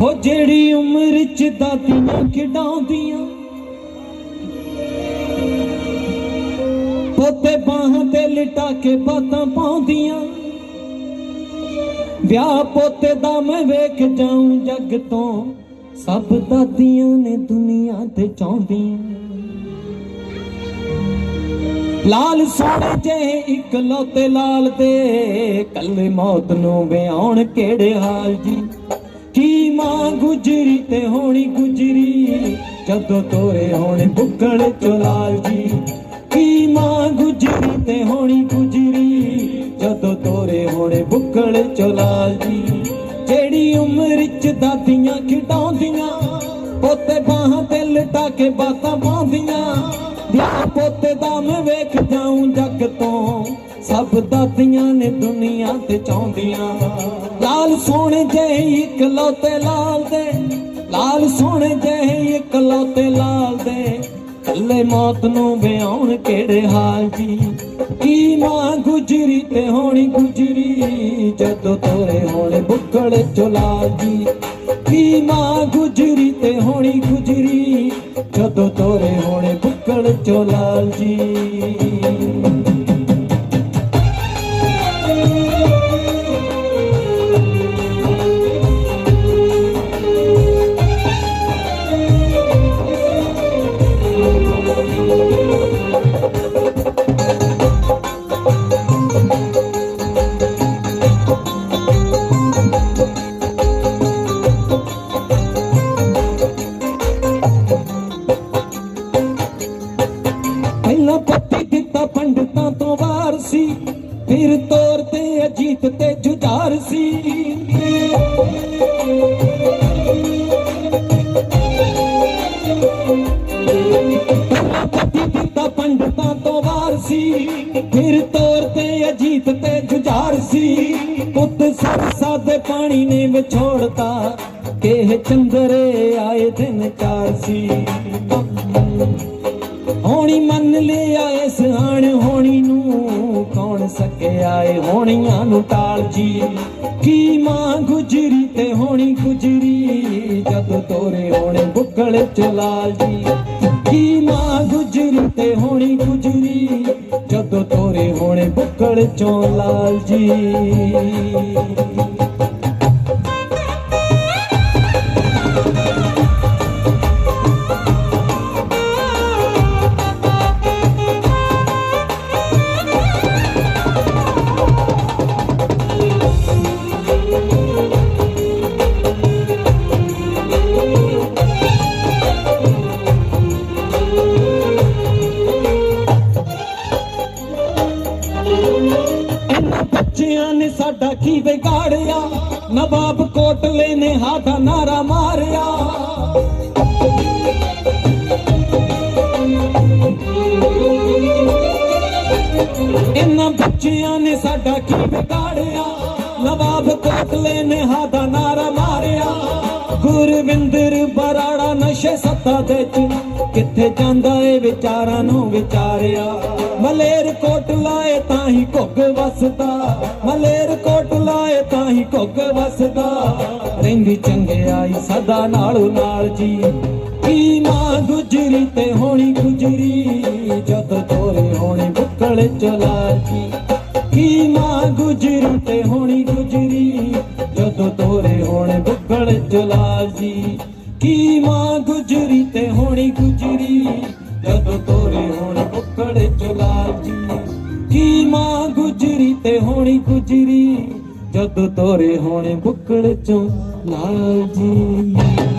ਹੋ ਜਿਹੜੀ ਉਮਰ ਚ ਦਾਦੀਆਂ ਖਿਡਾਉਂਦੀਆਂ, ਪੋਤੇ ਬਾਹਾਂ ਤੇ ਲਟਾ ਕੇ ਬਾਤਾਂ ਪਾਉਂਦੀਆਂ। ਵਿਆਹ ਪੋਤੇ ਦਾ ਮੈਂ ਵੇਖ ਜਾਉਂ ਜੱਗ ਤੋਂ, ਸਭ ਦਾਦੀਆਂ ਨੇ ਦੁਨੀਆ ਤੇ ਚਾਹੁੰਦੀਆਂ। ਲਾਲ ਸੋਹਣੇ ਜਿਹੇ ਇਕਲੌਤੇ ਲਾਲ ਦੇ, ਕੱਲੇ ਮੌਤ ਨੂੰ ਵਿਆਉਣ ਕਿਹੜੇ ਹਾਲ ਜੀ? ਕੀ ਮਾਂ ਗੁਜਰੀ ਤੇ ਹੋਣੀ ਗੁਜਰੀ, ਜਦੋਂ ਤੋਰੇ ਹੋਣੇ ਬੁੱਕਲ ਚਲਾਲ ਜੀ? ਕੀ ਮਾਂ ਗੁਜਰੀ ਤੇ ਹੋਣੀ ਗੁਜਰੀ, ਜਦੋਂ ਤੋਰੇ ਹੋਣੇ ਬੁੱਕਲ ਚਲਾਲ ਜੀ? ਜਿਹੜੀ ਉਮਰ ਚ ਦਾਦੀਆਂ ਖਿਡਾਉਂਦੀਆਂ, ਪੋਤੇ ਬਾਹਾਂ ਤੇ ਲਟਾ ਕੇ ਬਾਤਾਂ ਪਾਉਂਦੀਆਂ ਵਿਆਹ ਪੋਤੇ ਦਾ ਮੈਂ ਵੇਖ ਜਾਉਂ ਜੱਗ ਤੋਂ। ਸਭ ਦਾਦੀਆਂ ਨੇ ਦੁਨੀਆ ਤੇ ਚਾਹੁੰਦੀਆਂ। ਲਾਲ ਸੋਹਣੇ ਜਿਹੇ ਇਕਲੌਤੇ ਲਾਲ ਦੇ। ਲਾਲ ਸੋਹਣੇ ਜਿਹੇ ਇਕਲੌਤੇ ਲਾਲ ਦੇ। ਕੱਲੇ ਮੌਤ ਨੂੰ ਵਿਆਉਣ ਕਿਹੜੇ ਹਾਲ ਜੀ? ਕੀ ਮਾਂ ਗੁਜਰੀ ਤੇ ਹੋਣੀ ਗੁਜਰੀ, ਜਦੋਂ ਤੋਰੇ ਹੋਣੇ ਬੁੱਕਲ ਚੁਲਾਲ ਜੀ? ਕੀ ਮਾਂ ਗੁਜਰੀ ਤੇ ਹੋਣੀ ਗੁਜਰੀ, ਜਦੋਂ ਤੋਰੇ ਹੋਣੇ ਬੁੱਕਲ ਚੁਲਾਲ ਜੀ ਪਹਿਲਾਂ ਪੱਤੀ ਦਿੱਤਾ ਪੰਡਤਾਂ ਤੋਂ ਵਾਰ ਸੀ। ਫਿਰ ਤੋਰ ਤੇ ਅਜੀਤ ਤੇ ਜੁਝਾਰ ਸੀ। ਪਹਿਲਾਂ ਦਿੱਤਾ ਪੰਡਤਾਂ ਤੋਂ ਵਾਰ ਸੀ। ਫਿਰ ਤੋਰ ਤੇ ਅਜੀਤ ਤੇ ਜੁਝਾਰ ਸੀ। ਪੁੱਤ ਸਰਸਾ ਦੇ ਪਾਣੀ ਨੇ ਵਿਛੋੜਤਾ। ਕਿਹ ਚੰਦਰੇ ਆਏ ਦਿਨ ਚਾਰ ਸੀ। ਹੋਣੀ ਮੰਨ ਲਿਆ ਇਸ ਹਾਣ ਹੋਣੀ ਨੂੰ ਕੌਣ ਸਕਿਆ ਏ ਹੋਣੀਆਂ ਨੂੰ ਟਾਲ ਜੀ। ਕੀ ਮਾਂ ਗੁਜਰੀ ਤੇ ਹੋਣੀ ਗੁਜਰੀ, ਜਦੋਂ ਤੋਰੇ ਹੋਣੇ ਬੁੱਕਲ ਚ ਲਾਲ ਜੀ। ਕੀ ਮਾਂ ਗੁਜਰੀ ਤੇ ਹੋਣੀ ਗੁਜਰੀ, ਜਦੋਂ ਤੋਰੇ ਹੋਣੇ ਬੁੱਕਲ ਚੋਂ ਲਾਲ ਜੀ। ਬੱਚਿਆਂ ਨੇ ਸਾਡਾ ਕੀ ਵਿਗਾੜਿਆ? ਨਵਾਬ ਕੋਟਲੇ ਨੇ ਹਾਦਾ ਨਾਰਾ ਮਾਰਿਆ। ਇਹਨਾਂ ਬੱਚਿਆਂ ਨੇ ਸਾਡਾ ਕੀ ਵਿਗਾੜਿਆ? ਨਵਾਬ ਕੋਟਲੇ ਨੇ ਹਾਥਾ ਨਾਰਾ ਮਾਰਿਆ। ਗੁਰਵਿੰਦਰ ਬਰਾੜਾ ਨਸ਼ੇ ਸੱਤਾ ਦੇ ਚ ਕਿੱਥੇ ਜਾਂਦਾ ਏ ਵਿਚਾਰਾਂ ਨੂੰ ਵਿਚਾਰਿਆ? ਮਲੇਰ ਕੋਟ ਵਸਦਾ, ਮਲੇਰ ਕੋਟ ਲਾਏ ਤਾਂ ਹੀ ਘੁੱਗ ਵਸਦਾ। ਰਹਿੰਦੀ ਚੰਗਿਆਈ ਸਦਾ ਨਾਲੋਂ ਨਾਲ ਜੀ। ਕੀ ਮਾਂ ਗੁਜਰੀ ਤੇ ਹੋਣੀ ਗੁਜਰੀ, ਜਦ ਤੋਰੇ ਹੋਣੇ ਬੁੱਕਲ ਚਲਾ ਜੀ। ਕੀ ਮਾਂ ਗੁਜਰੀ ਤੇ ਹੋਣੀ ਗੁਜਰੀ, ਜਦੋਂ ਤੋਰੇ ਹੋਣੇ ਬੁੱਕਲ ਚਲਾ ਜੀ। ਕੀ ਮਾਂ ਗੁਜਰੀ ਤੇ ਹੋਣੀ ਗੁਜਰੀ, ਜਦੋਂ ਤੋਰੇ ਹੋਣੇ ਬੁੱਕਲ ਚਲਾ ਜਦੋਂ ਤੋਰੇ ਹੋਣੇ ਬੁੱਕਲ ਚੋਂ ਲਾਲ ਜੀ